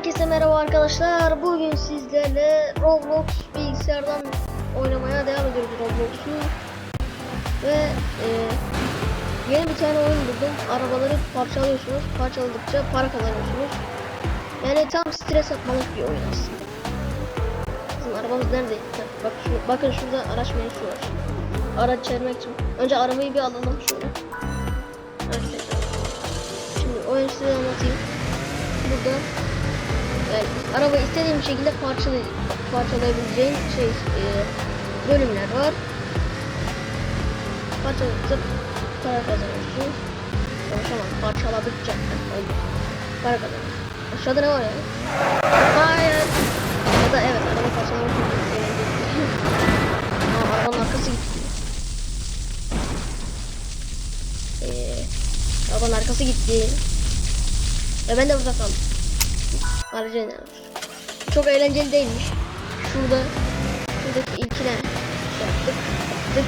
Herkese merhaba arkadaşlar. Bugün sizlerle Roblox bilgisayardan oynamaya devam ediyoruz Roblox'u. Ve e, yeni bir tane oyun buldum. Arabaları parçalıyorsunuz. Parçaladıkça para kazanıyorsunuz. Yani tam stres atmalık bir oyun aslında. Bizim arabamız nerede? Bak şu, bakın şurada araç menüsü var. Araç çevirmek için. Önce arabayı bir alalım şöyle. Evet, Şimdi oyunu size anlatayım. Burada yani araba istediğim şekilde parçalay parçalayabileceğin şey e, bölümler var. Parçaladıkça para kazanıyorsun. Konuşamam. Parçaladıkça oldu. Para kazanıyorsun. Aşağıda ne var ya? Hayır. Ya da evet araba parçalamak eğlenceli. Aa, arabanın arkası gitti. Eee arabanın arkası gitti. Ve ben de burada kaldım. Aracı ne var? Çok eğlenceli değilmiş. Şurada şuradaki ilkine şey yaptık. Yaptık.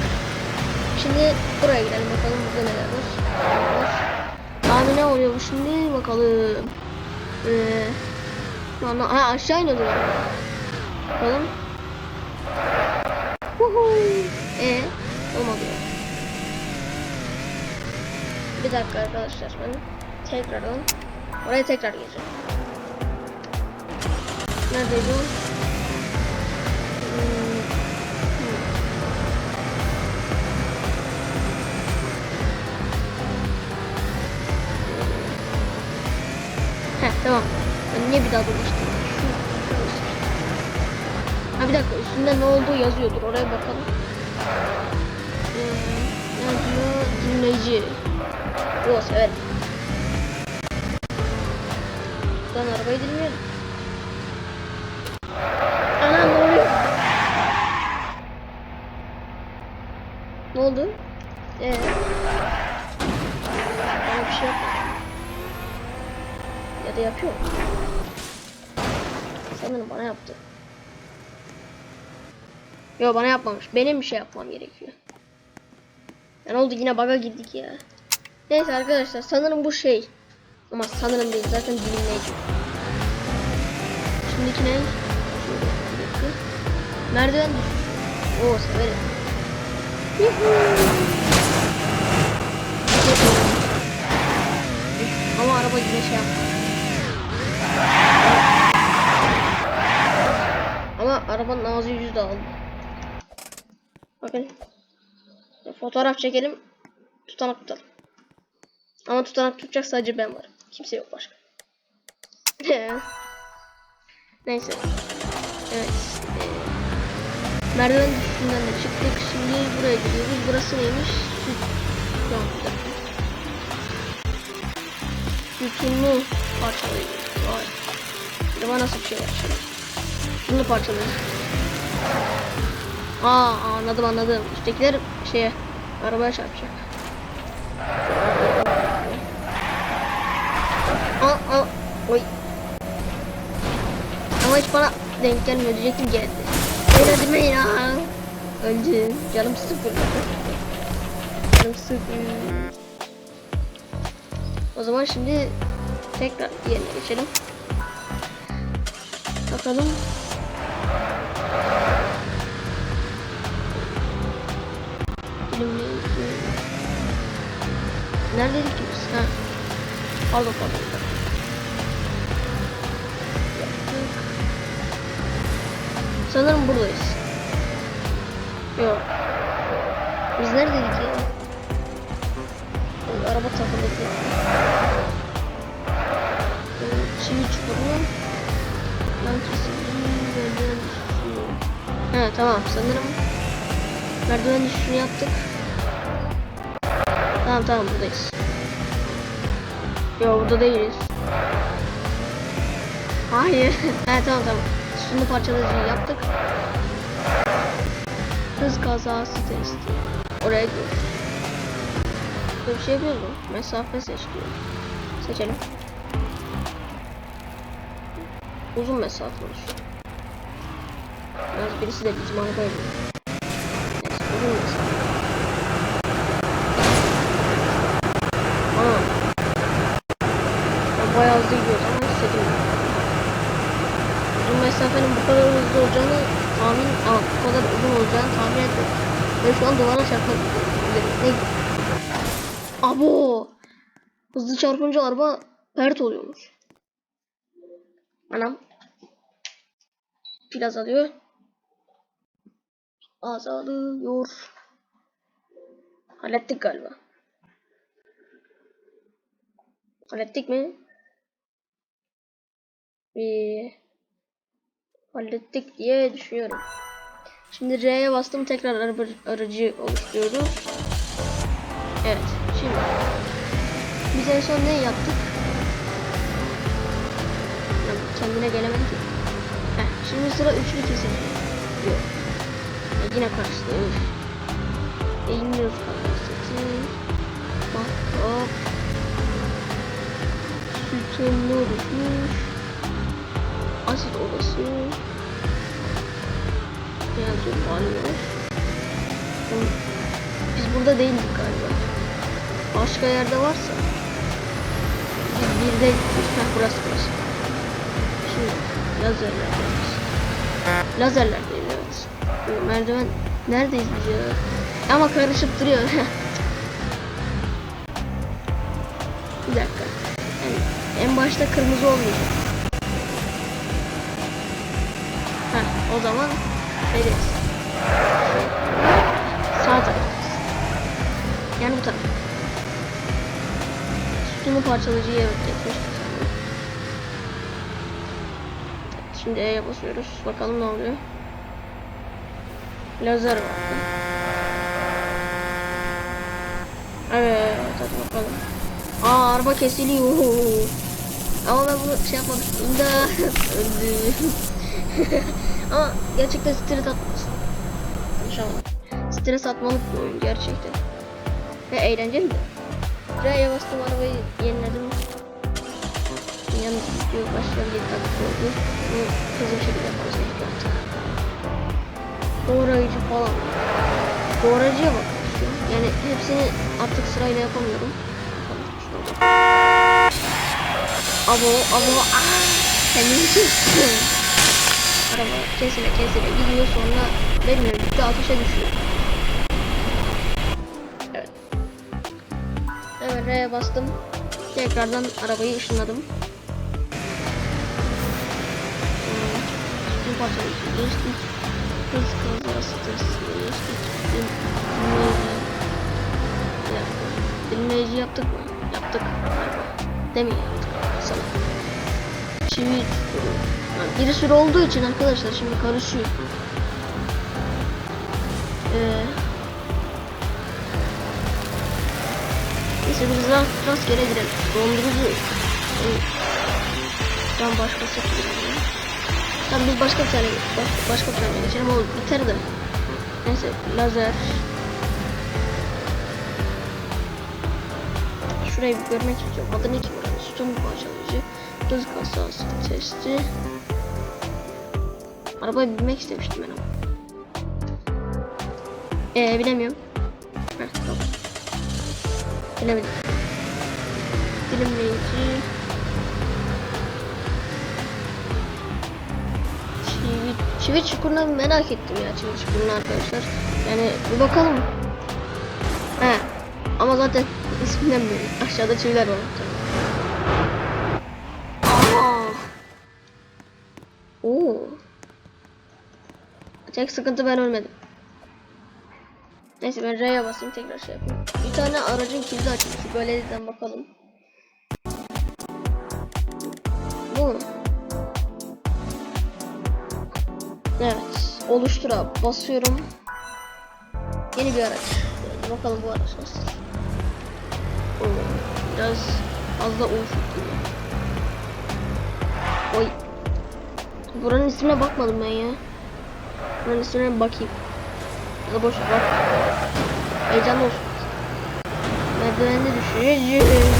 Şimdi buraya gidelim bakalım burada neler var. Neler var. Abi ne oluyor bu şimdi bakalım. Ee, şu anda ha, aşağı iniyordu galiba. Bakalım. Huhu. Ee, olmadı. Bir dakika arkadaşlar ben tekrardan oraya tekrar gireceğim. Hmm. Heh tamam. Ben niye bir daha dolaştım? Ha bir dakika üstünde ne olduğu yazıyordur oraya bakalım. Ee, ne diyor? Dinleyici. Yok evet. Lan arabayı dinleyelim. Ana ne oluyor? Ne oldu? Ee, bana bir şey yapma. Ya da yapıyor. Sanırım bana yaptı. Yo bana yapmamış. Benim bir şey yapmam gerekiyor. Ya ne oldu yine bug'a girdik ya. Neyse arkadaşlar sanırım bu şey. Ama sanırım değil zaten dinleyici. Şimdiki ne? Merdiven. Oo severim. Ama araba yine şey yapma. Ama arabanın ağzı yüzü dağıldı. Bakın. Fotoğraf çekelim. Tutanak tutalım. Ama tutanak tutacak sadece ben varım. Kimse yok başka. Neyse. Evet. Ee, merdiven üstünden de çıktık. Şimdi buraya gidiyoruz. Burası neymiş? Süt. Dakika. Sütunlu parçalıyoruz. Vay. Acaba nasıl bir şey var? Bunu parçalıyoruz. Aa anladım anladım. Üsttekiler şeye arabaya çarpacak. Aa, aa, oy. Ama hiç bana denk gelmiyor diyecektim geldi. Öyle deme ya. Öldüm. Canım sıfır. Canım sıfır. O zaman şimdi tekrar yerine geçelim. Bakalım. Neredeydik ki biz? Ha. Pardon pardon. Sanırım buradayız. Yok. Biz neredeydik ya? Araba takıldı. Ee, Çivi çukuru. Lan kesin. He tamam sanırım. Merdiven düşüşünü yaptık. Tamam tamam buradayız. Yo burada değiliz. Hayır. He tamam tamam. Şunu parçalayıcıyı yaptık. Hız kazası testi. Oraya gidiyoruz. Böyle bir şey yapıyoruz mu? Mesafe seç diyor. Seçelim. Uzun mesafe olsun. Yalnız birisi de bizim biniyor. Neyse uzun mesafe. Aa. Ben bayağı hızlı gidiyoruz. Mesafenin bu kadar hızlı olacağını tahmin, aa, bu kadar uzun olacağını tahmin etmedim. Ve şu an duvara. Ne? Abo! Hızlı çarpınca araba pert oluyormuş. Anam. Pil azalıyor. Azalıyor. Hallettik galiba. Hallettik mi? Ee, hallettik diye düşünüyorum. Şimdi R'ye bastım tekrar araba, aracı oluşturuyoruz. Evet şimdi biz en son ne yaptık? Ya, kendine gelemedi ki. Heh, şimdi sıra üçlü kesim. Yok. Ya, yine karşıda. Eğiliyoruz kapasitesi. Bak hop. Sütunlu düşmüş. Asit odası. Beyaz yol banyo. Biz burada değildik galiba. Başka yerde varsa. Biz birde gittik. Heh burası burası. Şimdi lazerler. Lazerler değil evet. Merdiven neredeyiz biz ya? Ama karışıp duruyor. Bir dakika. Yani en başta kırmızı olmayacak. O zaman neredeyiz? Sağ taraftayız. Yani bu taraf. Sütunu sanırım. Evet, Şimdi E'ye basıyoruz. Bakalım ne oluyor. Lazer var. Evet hadi bakalım. Aa araba kesiliyor. Ama ben bunu şey yapmadım. İmdat. Öldüm. Ama gerçekten stres at... Konuşamadım. Stres atmalık bir oyun gerçekten. Ve eğlenceli de. R'ye bastım arabayı yeniledim. Yalnız video başlayan bir dakika oldu. Bunu hızlı bir şekilde yapmamız gerekiyor. Doğrayıcı falan. Doğrayıcıya bak. Yani hepsini artık sırayla yapamıyorum. Abo abo aaa. Kendimi çektim. Araba kesile kesile gidiyor sonra benimle birlikte ateşe düşüyor. Evet. Evet R'ye bastım. Tekrardan arabayı ışınladım. Hmm, Üstün parçalayıcı geçtik. Hız testi geçtik. Dinleyici. Yaptık mı? Yaptık. Demin yaptık. Sana. Çivi biri sürü olduğu için arkadaşlar şimdi karışıyor. Ee, Neyse biz rast, rastgele girelim. Dondurucu. Ee, Ben başkası girelim. Tamam biz başka bir tane baş, başka bir tane geçelim. O biter de. Neyse lazer. Şurayı bir görmek istiyorum. Adı ne ki buranın? Sütun parçalayıcı. Hız kasası testi. Arabaya binmek istemiştim ben ama. Ee bilemiyorum. Heh, tamam. Bilemedim. Dilimleyici. Çivi, çivi çukuruna merak ettim ya çivi çukuruna arkadaşlar. Yani bir bakalım. He. Ama zaten isminden belli. Aşağıda çiviler var. Aa. Oo. Tek sıkıntı ben ölmedim. Neyse ben R'ye basayım tekrar şey yapayım. Bir tane aracın kilidi açılmış. Şu galeriden bakalım. Bu mu? Evet. Oluştur abi. Basıyorum. Yeni bir araç. Bakalım bu araç nasıl. Biraz fazla ufuk gibi. Oy. Buranın ismine bakmadım ben ya. Bir bakayım. Ya da boş bak. Heyecanlı olsun. Merdivende düşüreceğim.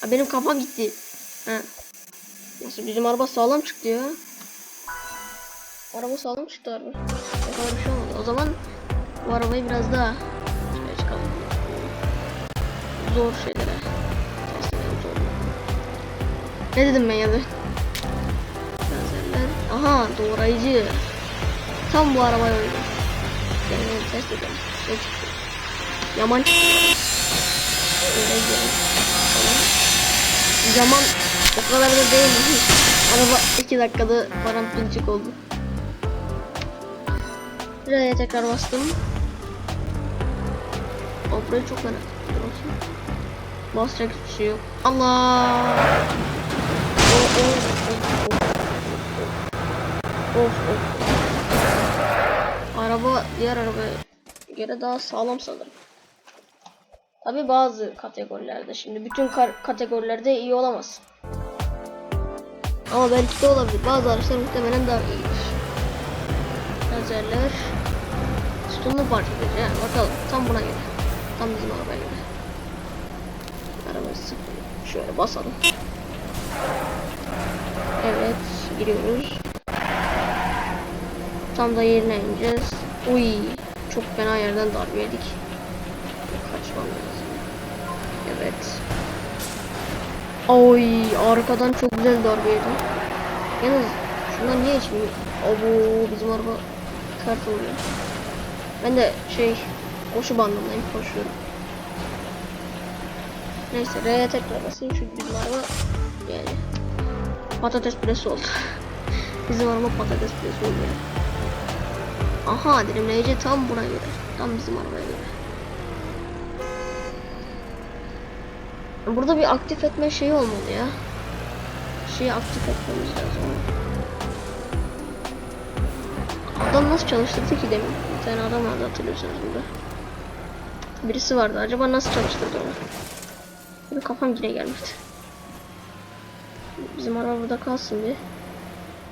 Ha, benim kafam gitti. Ha. Nasıl bizim araba sağlam çıktı ya. Araba sağlam çıktı harbi. O kadar bir şey olmadı. O zaman bu arabayı biraz daha şöyle çıkalım. Zor şeylere. Zor. Ne dedim ben ya da? Aha doğrayıcı. Tam bu arabayı oynadım. Yani test edelim. Ne çıktı? Yaman çıktı. Yaman o kadar da değil. Araba 2 dakikada paramparçık oldu. R'ye tekrar bastım. O burayı çok merak. Basacak hiçbir şey yok. Allah! Oh, oh, oh. Of of. Araba diğer arabaya göre daha sağlam sanırım. Tabi bazı kategorilerde şimdi bütün kategorilerde iyi olamaz. Ama belki de olabilir. Bazı araçlar muhtemelen daha iyidir. Lazerler. Sütunlu parça. Yani bakalım tam buna göre. Tam bizim arabaya göre. Arabayı sıfır. Şöyle basalım. Evet giriyoruz. Tam da yerine ineceğiz. Uy, çok fena yerden darbe yedik. Kaçmam lazım. Evet. Oy, arkadan çok güzel darbe yedim. Yalnız şundan niye içmiyor? Abo, bizim araba kart oluyor. Ben de şey, koşu bandındayım, koşuyorum. Neyse, R'ye tekrar basayım çünkü bizim araba yani patates püresi oldu. bizim araba patates püresi oldu yani. Aha dilimleyici tam buna göre. Tam bizim arabaya göre. Burada bir aktif etme şeyi olmalı ya. Şeyi aktif etmemiz lazım. Adam nasıl çalıştırdı ki demin? Bir tane adam vardı hatırlıyorsunuz burada. Birisi vardı. Acaba nasıl çalıştırdı onu? Bir kafam yine gelmedi. Bizim araba burada kalsın bir.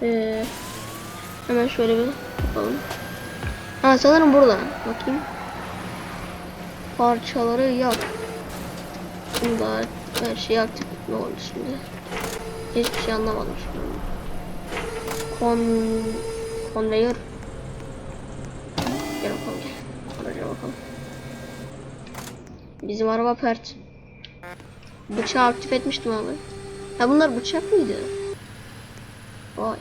Ee, hemen şöyle bir yapalım. Ha sanırım burada. Bakayım. Parçaları yak. Şimdi daha her şeyi aktif ne oldu şimdi? Hiçbir şey anlamadım şimdi. Kon konveyör. Gel bakalım gel. Araca bakalım. Bizim araba pert. Bıçağı aktif etmiştim abi. Ha bunlar bıçak mıydı? Vay.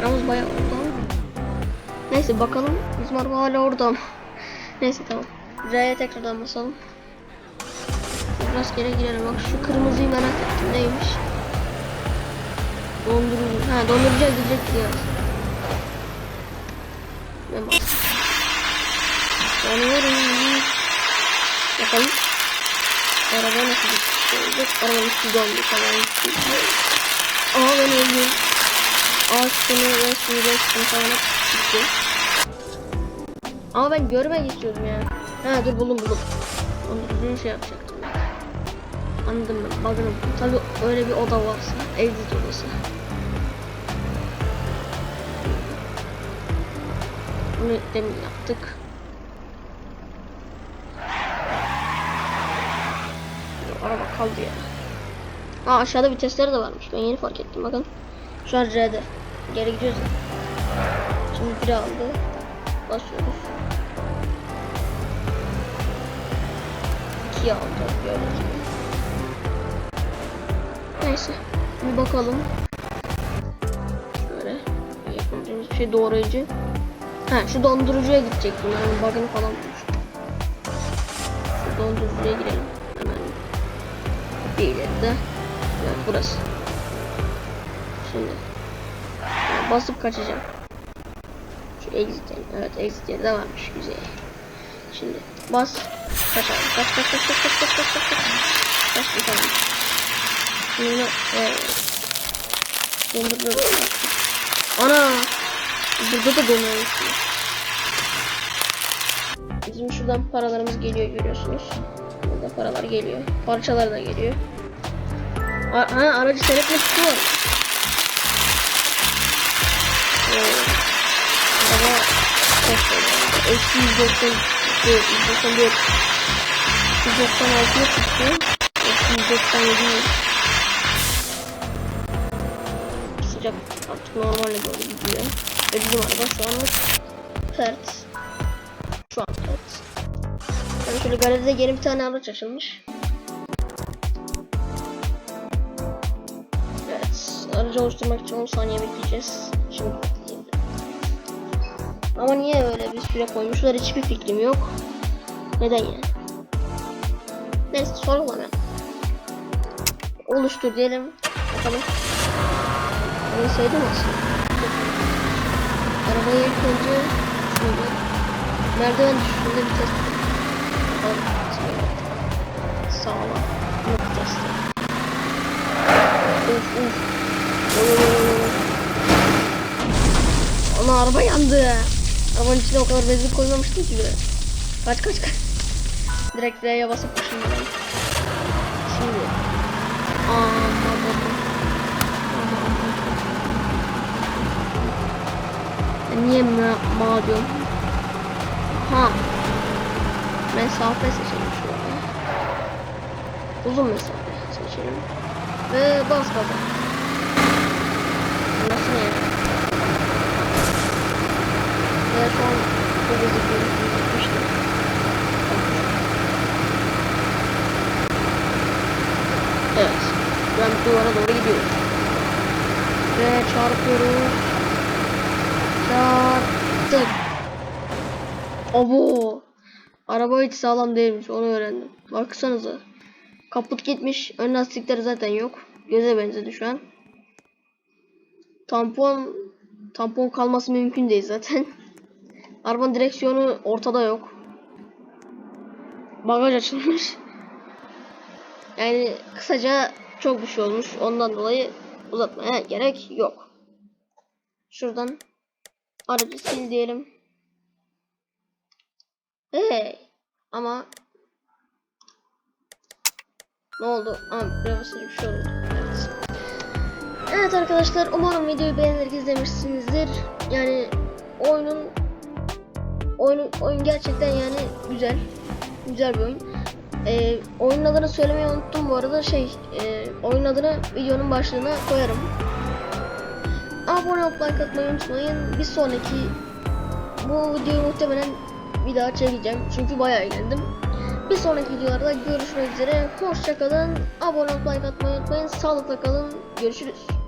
Paramız bayağı oldu ama. Neyse bakalım. Bizim araba hala orada ama. Neyse tamam. R'ye tekrardan basalım. Geri girelim. Bak şu kırmızıyı merak ettim. Neymiş? Dondurucu. Ha dondurucuya gidecek diyor. Ne bas? Yanıyorum. Bakalım. Araba nasıl gidecek? Araba üstü dondu. Tamam. Aa ben öldüm. Ağaç seni ve suyu geçtim falan gitti. Ama ben görmek istiyordum ya. Ha dur buldum buldum. Onu düzgün şey yapacaktım. Anladım ben. Bakın tabi öyle bir oda varsa. Exit odası. Bunu demin yaptık. Araba kaldı ya. Aa aşağıda vitesleri de varmış. Ben yeni fark ettim bakın. Şu an R'de. Geri gidiyoruz. Şimdi biri aldı. Basıyoruz. İki aldı. Gördüğünüz gibi. Neyse. Bir bakalım. Şöyle. Yapabileceğimiz bir şey doğrayıcı. Ha şu dondurucuya gidecek bunların bug'ını falan bulmuş. Şu dondurucuya girelim. Hemen. Bir ileride. Evet burası. Şimdi basıp kaçacağım. Şu exit. Evet exit yeri de varmış güzel. Şimdi bas. Kaç abi. Kaç kaç kaç kaç kaç kaç kaç kaç kaç. Kaç bir tane. Şimdi bunu e, dondurduğum. Ana. Burada da donuyormuş. Bizim şuradan paralarımız geliyor görüyorsunuz. Burada paralar geliyor. Parçalar da geliyor. A ha aracı seyretme var. Bana eksi 190 191 196'ya çıktı. Eksi 197 sıcak artık normale doğru gidiyor. Ve bizim araba şu an pert. Şu an pert. Yani şöyle galeride yeni bir tane araç açılmış. Evet. Aracı oluşturmak için 10 saniye bekleyeceğiz. Şimdi ama niye öyle bir süre koymuşlar hiçbir fikrim yok. Neden yani? Neyse sorgulama. Oluştur diyelim. Bakalım. Ben sevdim aslında. Arabayı ilk önce şöyle merdiven düşüşünde bir test. Sağlam. Yok testi. Uf uf. Ana araba yandı. Arabanın içine o kadar benzin koymamıştım ki bile. Kaç kaç kaç. Direkt R'ye basıp şimdi ben. Şimdi. Aman. Ben niye ma, ma diyorum? Ha. Mesafe seçelim şöyle. Uzun mesafe seçelim. Ve bas gaza. Nasıl ne? Çok hızlı bir gitmiştim. Evet. Ben duvara doğru gidiyoruz. Ve çarpıyoruz. Çarptık. Abo. Araba hiç sağlam değilmiş onu öğrendim. Baksanıza. Kaput gitmiş. Ön lastikleri zaten yok. Göze benzedi şu an. Tampon tampon kalması mümkün değil zaten. Arabanın direksiyonu ortada yok. Bagaj açılmış. Yani kısaca çok bir şey olmuş. Ondan dolayı uzatmaya gerek yok. Şuradan aracı sil diyelim. Hey. Ama ne oldu? Biraz bir şey oldu. Evet. Evet arkadaşlar umarım videoyu beğenerek izlemişsinizdir. Yani oyunun oyun oyun gerçekten yani güzel. Güzel bir oyun. Ee, oyunun adını söylemeyi unuttum bu arada şey e, oyun adını videonun başlığına koyarım. Abone olup like atmayı unutmayın. Bir sonraki bu videoyu muhtemelen bir daha çekeceğim çünkü bayağı eğlendim. Bir sonraki videolarda görüşmek üzere. Hoşçakalın. Abone olup like atmayı unutmayın. Sağlıkla kalın. Görüşürüz.